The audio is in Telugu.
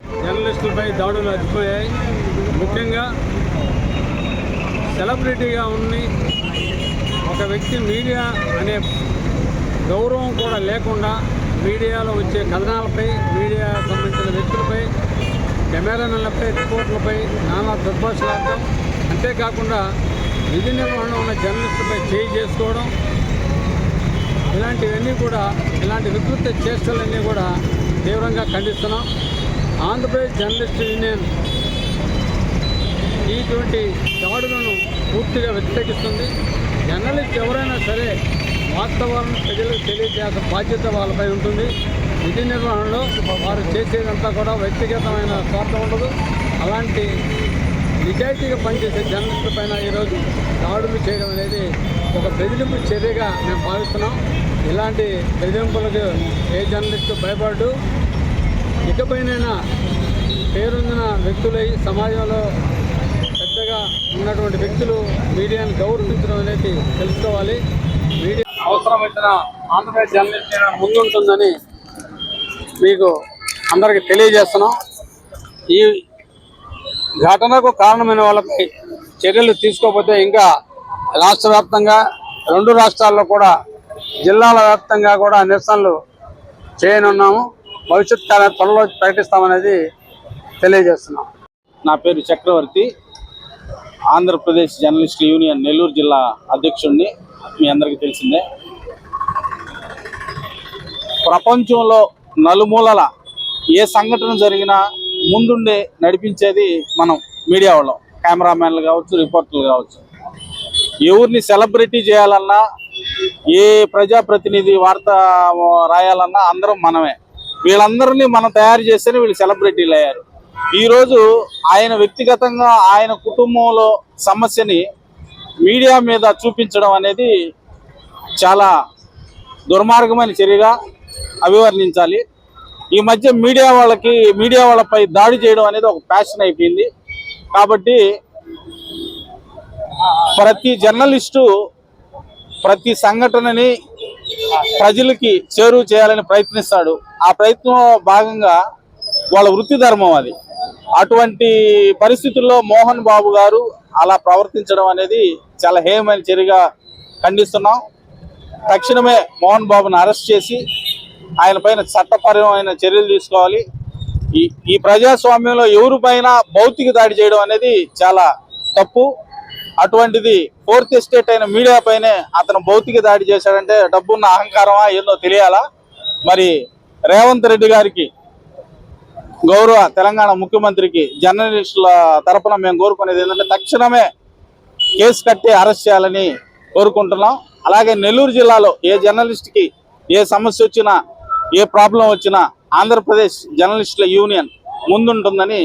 జర్నలిస్టులపై దాడులు అదిపోయాయి. ముఖ్యంగా సెలబ్రిటీగా ఉన్ని ఒక వ్యక్తి మీడియా అనే గౌరవం కూడా లేకుండా మీడియాలో వచ్చే కథనాలపై మీడియా సంబంధించిన వ్యక్తులపై కెమెరామెన్లపై రిపోర్ట్లపై నానా దుర్భాషలాడటం అంతేకాకుండా విధి నిర్వహణ ఉన్న జర్నలిస్టులపై చేయి చేసుకోవడం ఇలాంటివన్నీ కూడా ఇలాంటి వికృత చేష్టలన్నీ కూడా తీవ్రంగా ఖండిస్తున్నాం. ఆంధ్రప్రదేశ్ జర్నలిస్ట్ యూనియన్ ఇటువంటి దాడులను పూర్తిగా వ్యతిరేకిస్తుంది. జర్నలిస్ట్ ఎవరైనా సరే వాస్తవాలను ప్రజలకు తెలియజేయాల్సిన బాధ్యత వాళ్ళపై ఉంటుంది. విధి నిర్వహణలో వారు చేసేదంతా కూడా వ్యక్తిగతమైన స్వార్థం ఉండదు. అలాంటి నిజాయితీగా పనిచేసే జర్నలిస్టుల పైన ఈరోజు దాడులు చేయడం అనేది ఒక బెదిరింపు చర్యగా మేము భావిస్తున్నాం. ఇలాంటి బెదిరింపులకు ఏ జర్నలిస్టు భయపడ్డు. ఇకపైనైనా పేరొందిన వ్యక్తులై సమాజంలో పెద్దగా ఉన్నటువంటి వ్యక్తులు మీడియాను గౌరవించడం అనేది తెలుసుకోవాలి. మీడియా అవసరమైన ఆంధ్రప్రదేశ్ జర్నలిస్ట్ ముందుంటుందని మీకు అందరికీ తెలియజేస్తున్నాం. ఈ ఘటనకు కారణమైన వాళ్ళకి చర్యలు తీసుకోకపోతే ఇంకా రాష్ట్ర వ్యాప్తంగా రెండు రాష్ట్రాల్లో కూడా జిల్లాల వ్యాప్తంగా కూడా నిరసనలు చేయనున్నాము. భవిష్యత్ కాలం త్వరలో ప్రకటిస్తామనేది తెలియజేస్తున్నాం. నా పేరు చక్రవర్తి. ఆంధ్రప్రదేశ్ జర్నలిస్ట్ యూనియన్ నెల్లూరు జిల్లా అధ్యక్షుడిని మీ అందరికీ తెలిసిందే. ప్రపంచంలో నలుమూలల ఏ సంఘటన జరిగినా ముందుండే నడిపించేది మనం మీడియా వాళ్ళం. కెమెరామెన్లు కావచ్చు రిపోర్టర్లు కావచ్చు. ఎవరిని సెలబ్రిటీ చేయాలన్నా ఏ ప్రజాప్రతినిధి వార్త రాయాలన్నా అందరం మనమే. వీళ్ళందరినీ మనం తయారు చేస్తేనే వీళ్ళు సెలబ్రిటీలు అయ్యారు. ఈరోజు ఆయన వ్యక్తిగతంగా ఆయన కుటుంబంలో సమస్యని మీడియా మీద చూపించడం అనేది చాలా దుర్మార్గమైన చర్యగా అభివర్ణించాలి. ఈ మధ్య మీడియా వాళ్ళకి మీడియా వాళ్ళపై దాడి చేయడం అనేది ఒక ప్యాషన్ అయిపోయింది. కాబట్టి ప్రతి జర్నలిస్టు ప్రతి సంఘటనని ప్రజలకి చేరువ చేయాలని ప్రయత్నిస్తాడు. ఆ ప్రయత్నం భాగంగా వాళ్ళ వృత్తి ధర్మం అది. అటువంటి పరిస్థితుల్లో మోహన్ బాబు గారు అలా ప్రవర్తించడం అనేది చాలా హేయమైన చర్యగా ఖండిస్తున్నాం. తక్షణమే మోహన్ బాబును అరెస్ట్ చేసి ఆయన పైన చట్టపరమైన చర్యలు తీసుకోవాలి. ఈ ఈ ప్రజాస్వామ్యంలో ఎవరిపైన భౌతిక దాడి చేయడం అనేది చాలా తప్పు. అటువంటిది ఫోర్త్ ఎస్టేట్ అయిన మీడియా పైనే అతను భౌతిక దాడి చేశాడంటే డబ్బున్న అహంకారమా ఏందో తెలియాలా? మరి రేవంత్ రెడ్డి గారికి గౌరవ తెలంగాణ ముఖ్యమంత్రికి జర్నలిస్టుల తరపున మేము కోరుకునేది ఏంటంటే తక్షణమే కేసు కట్టి అరెస్ట్ చేయాలని కోరుకుంటున్నాం. అలాగే నెల్లూరు జిల్లాలో ఏ జర్నలిస్ట్కి ఏ సమస్య వచ్చినా ఏ ప్రాబ్లం వచ్చినా ఆంధ్రప్రదేశ్ జర్నలిస్టుల యూనియన్ ముందుంటుందని